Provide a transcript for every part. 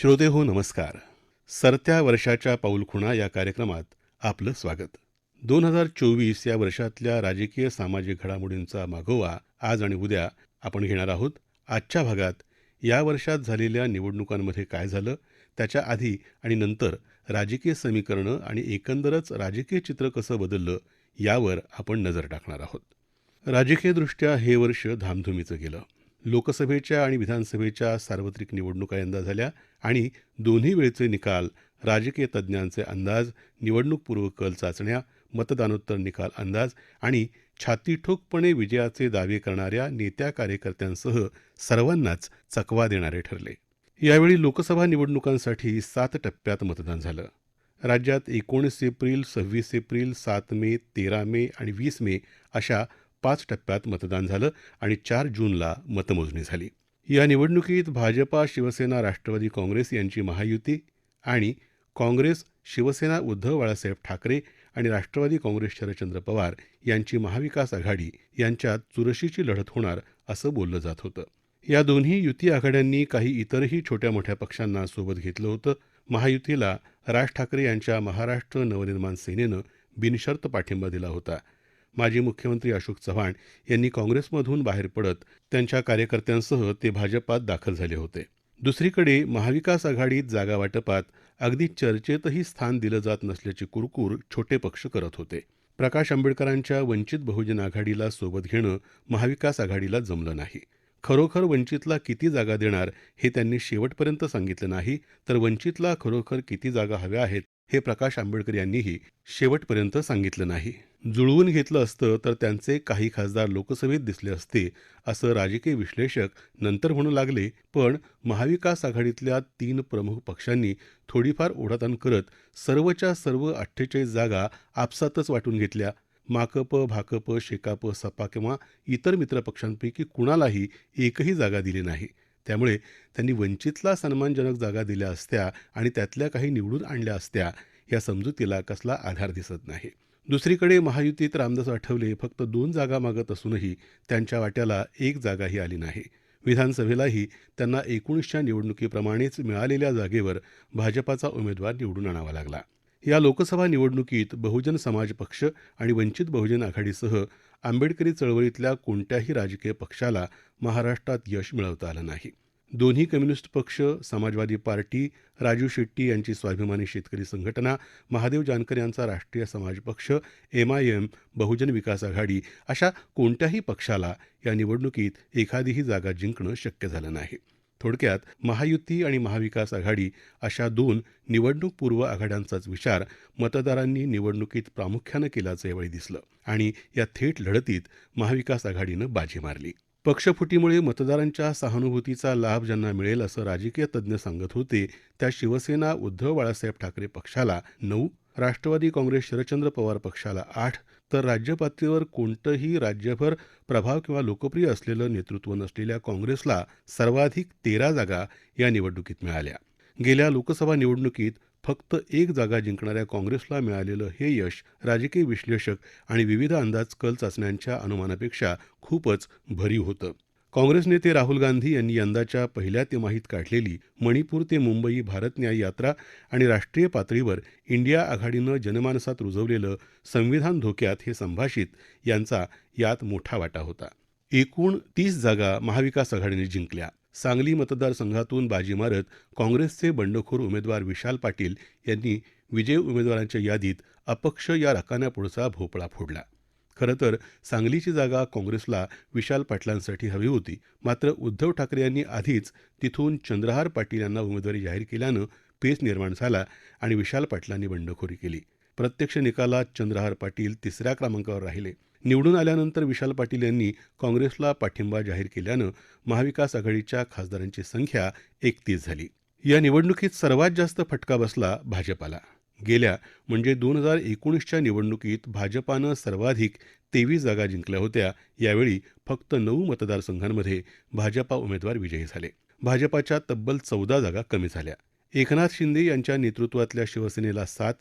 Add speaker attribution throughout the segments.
Speaker 1: श्रोते हो नमस्कार. सरत्या वर्षाच्या पाऊलखुणा या कार्यक्रमात आपलं स्वागत. दोन हजार चोवीस या वर्षातल्या राजकीय सामाजिक घडामोडींचा मागोवा आज आणि उद्या आपण घेणार आहोत. आजच्या भागात या वर्षात झालेल्या निवडणुकांमध्ये काय झालं त्याच्या आधी आणि नंतर राजकीय समीकरणं आणि एकंदरच राजकीय चित्र कसं बदललं यावर आपण नजर टाकणार आहोत. राजकीयदृष्ट्या हे वर्ष धामधुमीचं गेलं. लोकसभेच्या आणि विधानसभेच्या सार्वत्रिक निवडणुका यंदा झाल्या आणि दोन्ही वेळचे निकाल राजकीय तज्ज्ञांचे अंदाज निवडणूकपूर्व कल चाचण्या मतदानोत्तर निकाल अंदाज आणि छातीठोकपणे विजयाचे दावे करणाऱ्या नेत्या कार्यकर्त्यांसह सर्वांनाच चकवा देणारे ठरले. यावेळी लोकसभा निवडणुकांसाठी सात टप्प्यात मतदान झालं. राज्यात एकोणीस एप्रिल सव्वीस एप्रिल सात मे तेरा मे आणि वीस मे अशा पाच टप्प्यात मतदान झालं आणि चार जूनला मतमोजणी झाली. या निवडणुकीत भाजपा शिवसेना राष्ट्रवादी काँग्रेस यांची महायुती आणि काँग्रेस शिवसेना उद्धव बाळासाहेब ठाकरे आणि राष्ट्रवादी काँग्रेस शरदचंद्र पवार यांची महाविकास आघाडी यांच्यात चुरशीची लढत होणार असं बोललं जात होतं. या दोन्ही युती आघाड्यांनी काही इतरही छोट्या मोठ्या पक्षांना सोबत घेतलं होतं. महायुतीला राज ठाकरे यांच्या महाराष्ट्र नवनिर्माण सेनेनं बिनशर्त पाठिंबा दिला होता. माजी मुख्यमंत्री अशोक चव्हाण यांनी काँग्रेसमधून बाहेर पडत त्यांच्या कार्यकर्त्यांसह ते भाजपात दाखल झाले होते. दुसरीकडे महाविकास आघाडीत जागा वाटपात अगदी चर्चेतही स्थान दिलं जात नसल्याची कुरकूर छोटे पक्ष करत होते. प्रकाश आंबेडकरांच्या वंचित बहुजन आघाडीला सोबत घेणं महाविकास आघाडीला जमलं नाही. खरोखर वंचितला किती जागा देणार हे त्यांनी शेवटपर्यंत सांगितलं नाही तर वंचितला खरोखर किती जागा हव्या आहेत हे प्रकाश आंबेडकर यांनीही शेवटपर्यंत सांगितलं नाही. जुळवून घेतलं असतं तर त्यांचे काही खासदार लोकसभेत दिसले असते असं राजकीय विश्लेषक नंतर म्हणू लागले पण महाविकास आघाडीतल्या तीन प्रमुख पक्षांनी थोडीफार ओढाताण करत सर्वच्या सर्व अठ्ठेचाळीस जागा आपसातच वाटून घेतल्या. माकप भाकप शेकाप सपा किंवा इतर मित्रपक्षांपैकी कुणालाही एकही जागा दिली नाही. त्यामुळे त्यांनी वंचितला सन्मानजनक जागा दिल्या असत्या आणि त्यातल्या काही निवडून आणल्या असत्या या समजुतीला कसला आधार दिसत नाही. दुसरीकडे महायुतीत रामदास आठवले फक्त दोन जागा मागत असूनही त्यांच्या वाट्याला एक जागाही आली नाही. विधानसभेलाही त्यांना एकोणीसच्या निवडणुकीप्रमाणेच मिळालेल्या जागेवर भाजपाचा उमेदवार निवडून आणावा लागला. या लोकसभा निवडणुकीत बहुजन समाज पक्ष आणि वंचित बहुजन आघाडीसह आंबेडकरी चळवळीतल्या कोणत्याही राजकीय पक्षाला महाराष्ट्रात यश मिळवता आलं नाही. दोन्ही कम्युनिस्ट पक्ष समाजवादी पार्टी राजू शेट्टी यांची स्वाभिमानी शेतकरी संघटना महादेव जानकर यांचा Rashtriya Samaj Paksha M I M Bahujan Vikas Aghadi अशा कोणत्याही पक्षाला या निवडणुकीत एखादीही जागा जिंकणं शक्य झालं नाही. थोडक्यात महायुती आणि महाविकास आघाडी अशा दोन निवडणूकपूर्व आघाड्यांचाच विचार मतदारांनी निवडणुकीत प्रामुख्यानं केल्याचं यावेळी दिसलं आणि या थेट लढतीत महाविकास आघाडीनं बाजी मारली. पक्षफुटीमुळे मतदारांच्या सहानुभूतीचा लाभ ज्यांना मिळेल असं राजकीय तज्ज्ञ सांगत होते त्या शिवसेना उद्धव बाळासाहेब ठाकरे पक्षाला नऊ राष्ट्रवादी काँग्रेस शरदचंद्र पवार पक्षाला आठ तर राज्य पातळीवर कोणतंही राज्यभर प्रभाव किंवा लोकप्रिय असलेलं नेतृत्व नसलेल्या काँग्रेसला सर्वाधिक तेरा जागा या निवडणुकीत मिळाल्या. गेल्या लोकसभा निवडणुकीत फक्त एक जागा जिंकणाऱ्या काँग्रेसला मिळालेलं हे यश राजकीय विश्लेषक आणि विविध अंदाज कल चाचण्यांच्या अनुमानापेक्षा खूपच भरीव होतं. काँग्रेस नेते राहुल गांधी यांनी यंदाच्या पहिल्या तिमाहीत काढलेली मणिपूर ते मुंबई भारत न्याय यात्रा आणि राष्ट्रीय पातळीवर इंडिया आघाडीनं जनमानसात रुजवलेलं संविधान धोक्यात हे संभाषित यांचा यात मोठा वाटा होता. एकूण तीस जागा महाविकास आघाडीने जिंकल्या. सांगली मतदारसंघातून बाजी मारत काँग्रेसचे बंडखोर उमेदवार विशाल पाटील यांनी विजय उमेदवारांच्या यादीत अपक्ष या रकान्यापुढचा भोपळा फोडला. खरं तर सांगलीची जागा काँग्रेसला विशाल पाटलांसाठी हवी होती. मात्र उद्धव ठाकरे यांनी आधीच तिथून चंद्रहार पाटील यांना उमेदवारी जाहीर केल्यानं पेच निर्माण झाला आणि विशाल पाटलांनी बंडखोरी केली. प्रत्यक्ष निकालात चंद्रहार पाटील तिसऱ्या क्रमांकावर राहिले. निवडून आल्यानंतर विशाल पाटील यांनी काँग्रेसला पाठिंबा जाहीर केल्यानं महाविकास आघाडीच्या खासदारांची संख्या एकतीस झाली. या निवडणुकीत सर्वात जास्त फटका बसला भाजपाला. गेल्या म्हणजे दोन हजार एकोणीसच्या निवडणुकीत भाजपानं सर्वाधिक तेवीस जागा जिंकल्या होत्या. यावेळी फक्त नऊ मतदारसंघांमध्ये भाजपा उमेदवार विजयी झाले. भाजपाच्या तब्बल चौदा जागा कमी झाल्या. एकनाथ शिंदे यांच्या नेतृत्वातल्या शिवसेनेला सात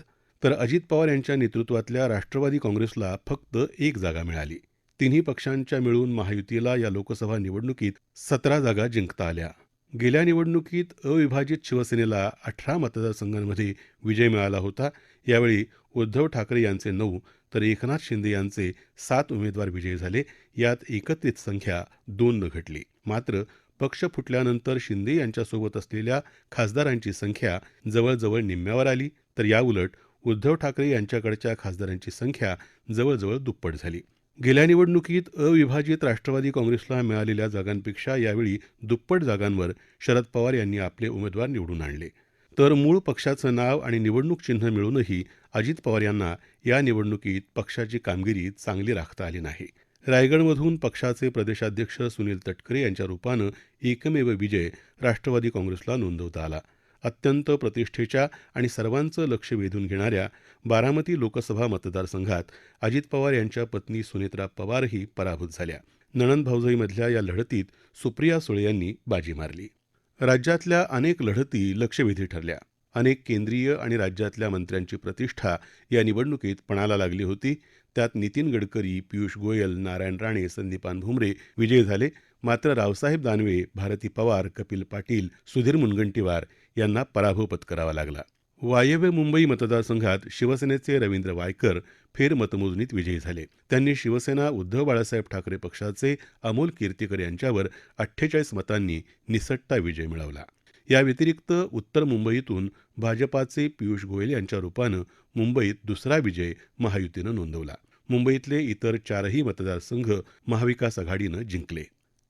Speaker 1: तर अजित पवार यांच्या नेतृत्वातल्या राष्ट्रवादी काँग्रेसला फक्त एक जागा मिळाली. तिन्ही पक्षांच्या मिळून महायुतीला या लोकसभा निवडणुकीत सतरा जागा जिंकता आल्या. गेल्या निवडणुकीत अविभाजित शिवसेनेला अठरा मतदारसंघांमध्ये विजय मिळाला होता. यावेळी उद्धव ठाकरे यांचे नऊ तर एकनाथ शिंदे यांचे सात उमेदवार विजयी झाले. यात एकत्रित संख्या दोननं घटली. मात्र पक्ष फुटल्यानंतर शिंदे यांच्यासोबत असलेल्या खासदारांची संख्या जवळजवळ निम्म्यावर आली. तर याउलट उद्धव ठाकरे यांच्याकडच्या खासदारांची संख्या जवळजवळ दुप्पट झाली. गेल्या निवडणुकीत अविभाजित राष्ट्रवादी काँग्रेसला मिळालेल्या जागांपेक्षा यावेळी दुप्पट जागांवर शरद पवार यांनी आपले उमेदवार निवडून आणले. तर मूळ पक्षाचं नाव आणि निवडणूक चिन्ह मिळूनही अजित पवार यांना या निवडणुकीत पक्षाची कामगिरी चांगली राखता आली नाही. रायगडमधून पक्षाचे प्रदेशाध्यक्ष सुनील तटकरे यांच्या रूपानं एकमेव विजय राष्ट्रवादी काँग्रेसला नोंदवता आला. अत्यंत प्रतिष्ठेच्या आणि सर्वांचं लक्ष वेधून घेणाऱ्या बारामती लोकसभा मतदारसंघात अजित पवार यांच्या पत्नी सुनेत्रा पवारही पराभूत झाल्या. नणंद भाऊजाईमधल्या या लढतीत सुप्रिया सुळे यांनी बाजी मारली. राज्यातल्या अनेक लढती लक्षवेधी ठरल्या. अनेक केंद्रीय आणि राज्यातल्या मंत्र्यांची प्रतिष्ठा या निवडणुकीत पणाला लागली होती. त्यात नितीन गडकरी पियुष गोयल नारायण राणे संदीपान भुमरे विजयी झाले. मात्र रावसाहेब दानवे भारती पवार कपिल पाटील सुधीर मुनगंटीवार यांना पराभव पत्करावा लागला. वायव्य मुंबई मतदारसंघात शिवसेनेचे रवींद्र वायकर फेर मतमोजणीत विजयी झाले. त्यांनी शिवसेना उद्धव बाळासाहेब ठाकरे पक्षाचे अमोल कीर्तीकर यांच्यावर अठ्ठेचाळीस मतांनी निसट्टा विजय मिळवला. या व्यतिरिक्त उत्तर मुंबईतून भाजपाचे पियुष गोयल यांच्या रूपानं मुंबईत दुसरा विजय महायुतीनं नोंदवला. मुंबईतले इतर चारही मतदारसंघ महाविकास आघाडीनं जिंकले.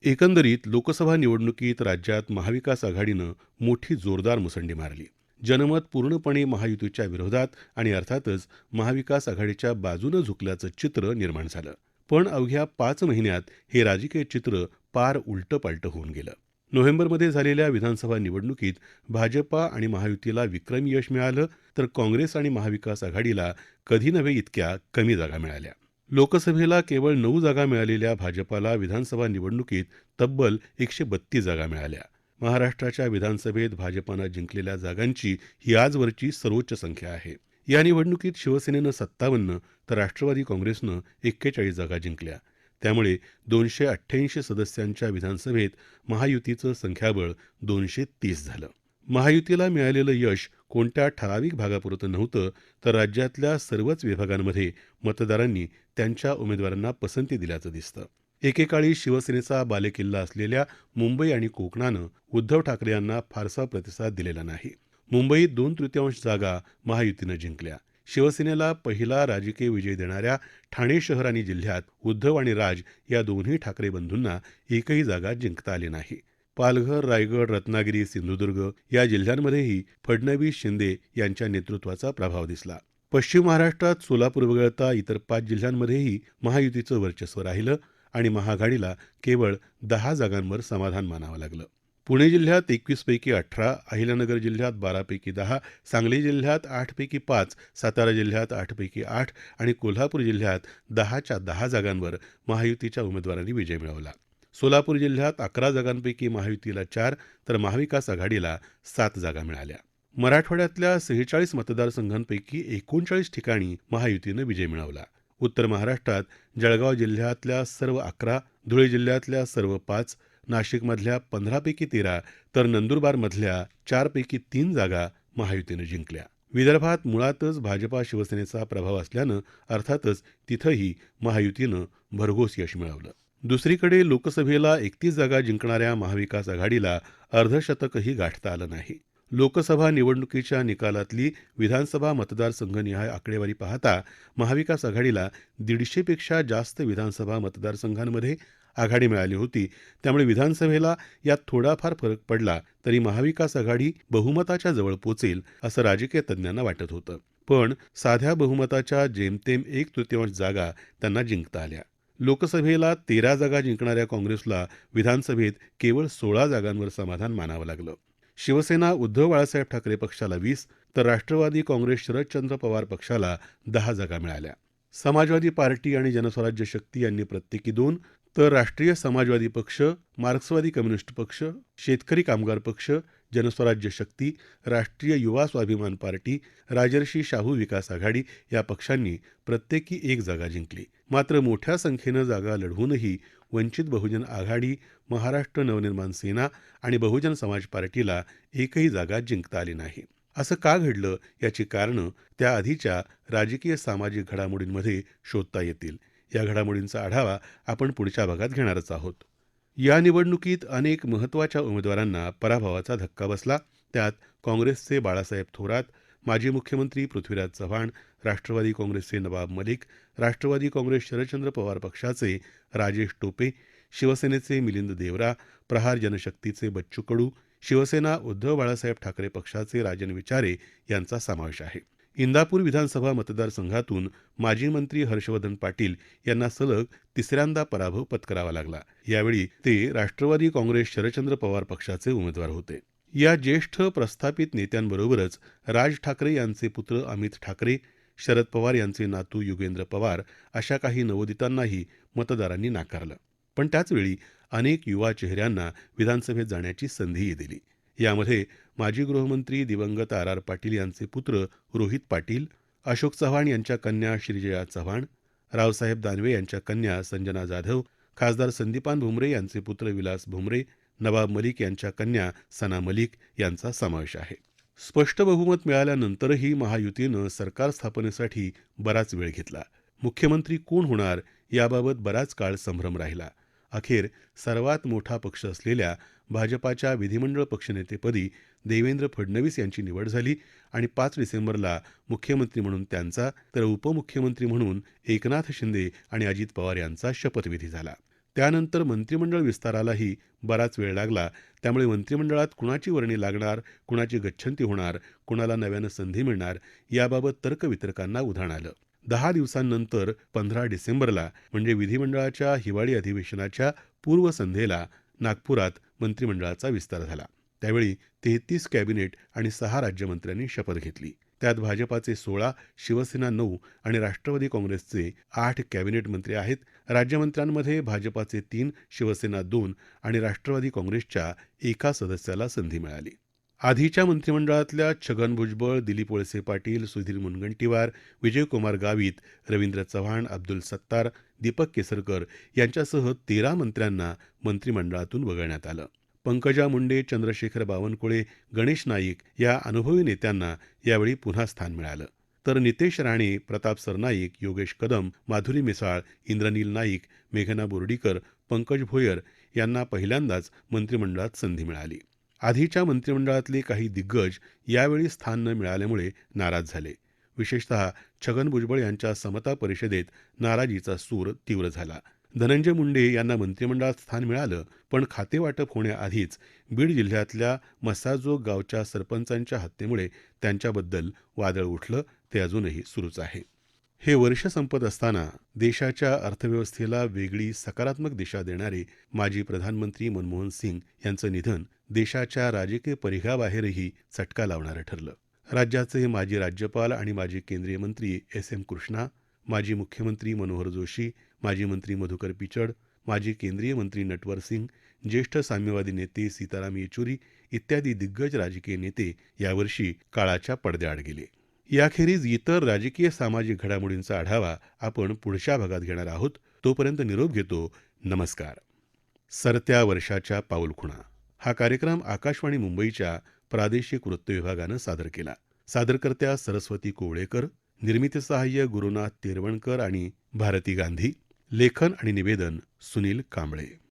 Speaker 1: एकंदरीत लोकसभा निवडणुकीत राज्यात महाविकास आघाडीनं मोठी जोरदार मुसंडी मारली. जनमत पूर्णपणे महायुतीच्या विरोधात आणि अर्थातच महाविकास आघाडीच्या बाजूनं झुकल्याचं चित्र निर्माण झालं. पण अवघ्या पाच महिन्यात हे राजकीय चित्र पार उलटं पालटं होऊन गेलं. नोव्हेंबरमध्ये झालेल्या विधानसभा निवडणुकीत भाजपा आणि महायुतीला विक्रमी यश मिळालं तर काँग्रेस आणि महाविकास आघाडीला कधी नव्हे इतक्या कमी जागा मिळाल्या. लोकसभेला केवळ नऊ जागा मिळालेल्या भाजपाला विधानसभा निवडणुकीत तब्बल एकशे बत्तीस जागा मिळाल्या. महाराष्ट्राच्या विधानसभेत भाजपानं जिंकलेल्या जागांची ही आजवरची सर्वोच्च संख्या आहे. या निवडणुकीत शिवसेनेनं सत्तावन्न तर राष्ट्रवादी काँग्रेसनं एक्केचाळीस जागा जिंकल्या. त्यामुळे दोनशे अठ्ठ्याऐंशी सदस्यांच्या विधानसभेत महायुतीचं संख्याबळ दोनशे तीस झालं. महायुतीला मिळालेलं यश कोणत्या ठराविक भागापुरतं नव्हतं तर राज्यातल्या सर्वच विभागांमध्ये मतदारांनी त्यांच्या उमेदवारांना पसंती दिल्याचं दिसतं. एकेकाळी शिवसेनेचा बालेकिल्ला असलेल्या मुंबई आणि कोकणानं उद्धव ठाकरे यांना फारसा प्रतिसाद दिलेला नाही. मुंबईत दोन तृतीयांश जागा महायुतीनं जिंकल्या. शिवसेनेला पहिला राजकीय विजय देणाऱ्या ठाणे शहर आणि जिल्ह्यात उद्धव आणि राज या दोन्ही ठाकरे बंधूंना एकही जागा जिंकता आली नाही. पालघर रायगड रत्नागिरी सिंधुदुर्ग या जिल्ह्यांमध्येही फडणवीस शिंदे यांच्या नेतृत्वाचा प्रभाव दिसला. पश्चिम महाराष्ट्रात सोलापूर वगळता इतर पाच जिल्ह्यांमध्येही महायुतीचं वर्चस्व राहिलं आणि महाआघाडीला केवळ दहा जागांवर समाधान मानावं लागलं. पुणे जिल्ह्यात एकवीसपैकी अठरा अहिल्यानगर जिल्ह्यात बारापैकी दहा सांगली जिल्ह्यात आठपैकी पाच सातारा जिल्ह्यात आठपैकी आठ आणि कोल्हापूर जिल्ह्यात दहाच्या दहा जागांवर महायुतीच्या उमेदवारांनी विजय मिळवला. सोलापूर जिल्ह्यात अकरा जागांपैकी महायुतीला चार तर महाविकास आघाडीला सात जागा मिळाल्या. मराठवाड्यातल्या सेहेचाळीस मतदारसंघांपैकी एकोणचाळीस ठिकाणी महायुतीनं विजय मिळवला. उत्तर महाराष्ट्रात जळगाव जिल्ह्यातल्या सर्व अकरा धुळे जिल्ह्यातल्या सर्व पाच नाशिकमधल्या पंधरापैकी तेरा तर नंदुरबारमधल्या चारपैकी तीन जागा महायुतीनं जिंकल्या. विदर्भात मुळातच भाजपा शिवसेनेचा प्रभाव असल्यानं अर्थातच तिथंही महायुतीनं भरघोस यश मिळवलं. दुसरीकडे लोकसभेला एकतीस जागा जिंकणाऱ्या महाविकास आघाडीला अर्धशतकही गाठता आलं नाही. लोकसभा निवडणुकीच्या निकालातली विधानसभा मतदारसंघनिहाय आकडेवारी पाहता महाविकास आघाडीला दीडशेपेक्षा जास्त विधानसभा मतदारसंघांमध्ये आघाडी मिळाली होती. त्यामुळे विधानसभेला यात थोडाफार फरक पडला तरी महाविकास आघाडी बहुमताच्या जवळ पोचेल असं राजकीय तज्ज्ञांना वाटत होतं. पण साध्या बहुमताच्या जेमतेम एक तृतीयांश जागा त्यांना जिंकता आल्या. लोकसभेला तेरा जागा जिंकणाऱ्या काँग्रेसला विधानसभेत केवळ सोळा जागांवर समाधान मानावं लागलं. शिवसेना उद्धव बाळासाहेब ठाकरे पक्षाला वीस तर राष्ट्रवादी काँग्रेस शरदचंद्र पवार पक्षाला दहा जागा मिळाल्या. समाजवादी पार्टी आणि जनस्वराज्य शक्ती यांनी प्रत्येकी दोन तर राष्ट्रीय समाजवादी पक्ष मार्क्सवादी कम्युनिस्ट पक्ष शेतकरी कामगार पक्ष जनस्वराज्य शक्ती राष्ट्रीय युवा स्वाभिमान पार्टी राजर्षी शाहू विकास आघाडी या पक्षांनी प्रत्येकी एक जागा जिंकली. मात्र मोठ्या संख्येनं जागा लढवूनही वंचित बहुजन आघाडी महाराष्ट्र नवनिर्माण सेना आणि बहुजन समाज पार्टीला एकही जागा जिंकता आली नाही. असं का घडलं याची कारणं त्याआधीच्या राजकीय सामाजिक घडामोडींमध्ये शोधता येतील. या घडामोडींचा आढावा आपण पुढच्या भागात घेणारच आहोत. या निवडणुकीत अनेक महत्त्वाच्या उमेदवारांना पराभवाचा धक्का बसला. त्यात काँग्रेसचे बाळासाहेब थोरात माजी मुख्यमंत्री पृथ्वीराज चव्हाण राष्ट्रवादी काँग्रेसचे नवाब मलिक राष्ट्रवादी काँग्रेस शरदचंद्र पवार पक्षाचे राजेश टोपे शिवसेनेचे मिलिंद देवरा प्रहार जनशक्तीचे बच्चू कडू शिवसेना उद्धव बाळासाहेब ठाकरे पक्षाचे राजन विचारे यांचा समावेश आहे. इंदापूर विधानसभा मतदारसंघातून माजी मंत्री हर्षवर्धन पाटील यांना सलग तिसऱ्यांदा पराभव पत्करावा लागला. यावेळी ते राष्ट्रवादी काँग्रेस शरदचंद्र पवार पक्षाचे उमेदवार होते. या ज्येष्ठ प्रस्थापित नेत्यांबरोबरच राज ठाकरे यांचे पुत्र अमित ठाकरे शरद पवार यांचे नातू युगेंद्र पवार अशा काही नवोदितांनाही मतदारांनी नाकारलं. पण त्याचवेळी अनेक युवा चेहऱ्यांना विधानसभेत जाण्याची संधीही दिली. यामध्ये माजी गृहमंत्री दिवंगत आर आर पाटील यांचे पुत्र रोहित पाटील अशोक चव्हाण यांच्या कन्या श्रीजया चव्हाण रावसाहेब दानवे यांच्या कन्या संजना जाधव खासदार संदीपान भुमरे यांचे पुत्र विलास भुमरे नवाब मलिक यांच्या कन्या सना मलिक यांचा समावेश आहे. स्पष्ट बहुमत मिळाल्यानंतरही महायुतीनं सरकार स्थापनेसाठी बराच वेळ घेतला. मुख्यमंत्री कोण होणार याबाबत बराच काळ संभ्रम राहिला. अखेर सर्वात मोठा पक्ष असलेल्या भाजपाच्या विधिमंडळ पक्षनेतेपदी देवेंद्र फडणवीस यांची निवड झाली आणि पाच डिसेंबरला मुख्यमंत्री म्हणून त्यांचा तर उपमुख्यमंत्री म्हणून एकनाथ शिंदे आणि अजित पवार यांचा शपथविधी झाला. त्यानंतर मंत्रिमंडळ विस्तारालाही बराच वेळ लागला. त्यामुळे मंत्रिमंडळात कुणाची वर्णी लागणार कुणाची गच्छंती होणार कुणाला नव्यानं संधी मिळणार याबाबत तर्कवितर्कांना उधाण आलं. दहा दिवसांनंतर पंधरा डिसेंबरला म्हणजे विधिमंडळाच्या हिवाळी अधिवेशनाच्या पूर्वसंध्येला नागपुरात मंत्रिमंडळाचा विस्तार झाला. त्यावेळी तेहतीस कॅबिनेट आणि सहा राज्यमंत्र्यांनी शपथ घेतली. त्यात भाजपाचे सोळा शिवसेना नऊ आणि राष्ट्रवादी काँग्रेसचे आठ कॅबिनेट मंत्री आहेत. राज्यमंत्र्यांमध्ये भाजपाचे तीन शिवसेना दोन आणि राष्ट्रवादी काँग्रेसच्या एका सदस्याला संधी मिळाली. आधीच्या मंत्रिमंडळातल्या छगन भुजबळ दिलीप वळसे पाटील सुधीर मुनगंटीवार विजयकुमार गावित रवींद्र चव्हाण अब्दुल सत्तार दीपक केसरकर यांच्यासह तेरा मंत्र्यांना मंत्रिमंडळातून वगळण्यात आलं. पंकजा मुंडे चंद्रशेखर बावनकुळे गणेश नाईक या अनुभवी नेत्यांना यावेळी पुन्हा स्थान मिळालं. तर नितेश राणे प्रताप सरनाईक योगेश कदम माधुरी मिसाळ इंद्रनील नाईक मेघना बोर्डीकर पंकज भोयर यांना पहिल्यांदाच मंत्रिमंडळात संधी मिळाली. आधीच्या मंत्रिमंडळातले काही दिग्गज यावेळी स्थान न मिळाल्यामुळे नाराज झाले. विशेषतः छगन भुजबळ यांच्या समता परिषदेत नाराजीचा सूर तीव्र झाला. धनंजय मुंडे यांना मंत्रिमंडळात स्थान मिळालं पण खातेवाटप होण्याआधीच बीड जिल्ह्यातल्या मसाजोग गावच्या सरपंचांच्या हत्येमुळे त्यांच्याबद्दल वादळ उठलं ते अजूनही सुरूच आहे. हे वर्ष संपत असताना देशाच्या अर्थव्यवस्थेला वेगळी सकारात्मक दिशा देणारे माजी प्रधानमंत्री मनमोहन सिंग यांचं निधन देशाच्या राजकीय परिघाबाहेरही चटका लावणारं ठरलं. राज्याचे माजी राज्यपाल आणि माजी केंद्रीय मंत्री एस एम कृष्णा माजी मुख्यमंत्री मनोहर जोशी माजी मंत्री मधुकर पिचड माजी केंद्रीय मंत्री नटवर सिंग ज्येष्ठ साम्यवादी नेते सीताराम येचुरी इत्यादी दिग्गज राजकीय नेते यावर्षी काळाच्या पडद्याआड गेले. याखेरीज इतर राजकीय सामाजिक घडामोडींचा आढावा आपण पुढच्या भागात घेणार आहोत. तोपर्यंत निरोप घेतो. नमस्कार. सरत्या वर्षाच्या पाऊलखुणा हा कार्यक्रम आकाशवाणी मुंबईच्या प्रादेशिक वृत्त विभागानं सादर केला. सादरकर्त्या सरस्वती कोवळेकर निर्मिती सहाय्य गुरुनाथ तेरवणकर आणि भारती गांधी लेखन आणि निवेदन सुनील कांबळे.